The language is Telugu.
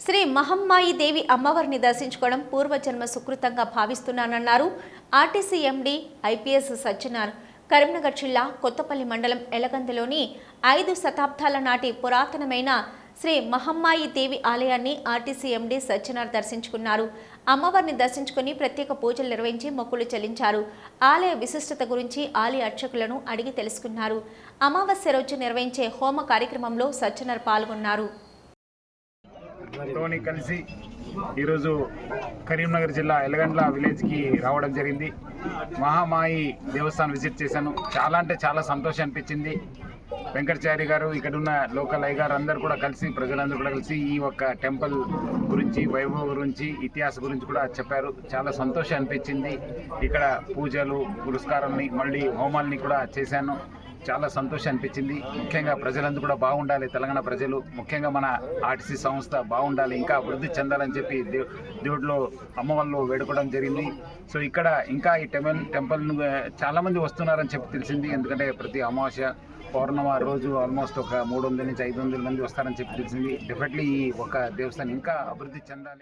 శ్రీ మహమ్మాయి దేవి అమ్మవారిని దర్శించుకోవడం పూర్వజన్మ సుకృతంగా భావిస్తున్నానన్నారు RTC MD IPS Sajjanar Karimnagar జిల్లా కొత్తపల్లి మండలం ఎలగందలోని ఐదు శతాబ్దాల నాటి పురాతనమైన శ్రీ మహమ్మాయి దేవి ఆలయాన్ని ఆర్టీసీ ఎండి సజ్జనార్ దర్శించుకున్నారు. అమ్మవారిని దర్శించుకుని ప్రత్యేక పూజలు నిర్వహించి మొక్కులు చెల్లించారు. ఆలయ విశిష్టత గురించి ఆలయ అర్చకులను అడిగి తెలుసుకున్నారు. అమావాస్య రోజు నిర్వహించే హోమ కార్యక్రమంలో సజ్జనార్ పాల్గొన్నారు. తోని కలిసి ఈరోజు కరీంనగర్ జిల్లా ఎలగండ్ల విలేజ్కి రావడం జరిగింది. మహామాయి దేవస్థానం విజిట్ చేశాను. చాలా అంటే చాలా సంతోషం అనిపించింది. వెంకటచారి గారు ఇక్కడ ఉన్న లోకల్ అయ్య గారు అందరు కూడా కలిసి ప్రజలందరూ కూడా కలిసి ఈ ఒక్క టెంపుల్ గురించి వైభవం గురించి ఇతిహాస గురించి కూడా చెప్పారు. చాలా సంతోషం అనిపించింది. ఇక్కడ పూజలు పురస్కారాన్ని మళ్ళీ హోమాల్ని కూడా చేశాను. చాలా సంతోషం అనిపించింది. ముఖ్యంగా ప్రజలందరూ కూడా బాగుండాలి. తెలంగాణ ప్రజలు ముఖ్యంగా మన ఆర్టీసీ సంస్థ బాగుండాలి ఇంకా అభివృద్ధి చెందాలని చెప్పి దేవుడిలో అమ్మవాళ్ళు వేడుకోవడం జరిగింది. సో ఇక్కడ ఇంకా ఈ టెంపుల్ టెంపుల్ చాలామంది వస్తున్నారని చెప్పి తెలిసింది. ఎందుకంటే ప్రతి అమావాస్య పౌర్ణమ రోజు ఆల్మోస్ట్ ఒక మూడు వందల నుంచి ఐదు వందల మంది వస్తారని చెప్పి తెలిసింది. డెఫినెట్లీ ఈ ఒక దేవస్థానం ఇంకా అభివృద్ధి చెందాలి.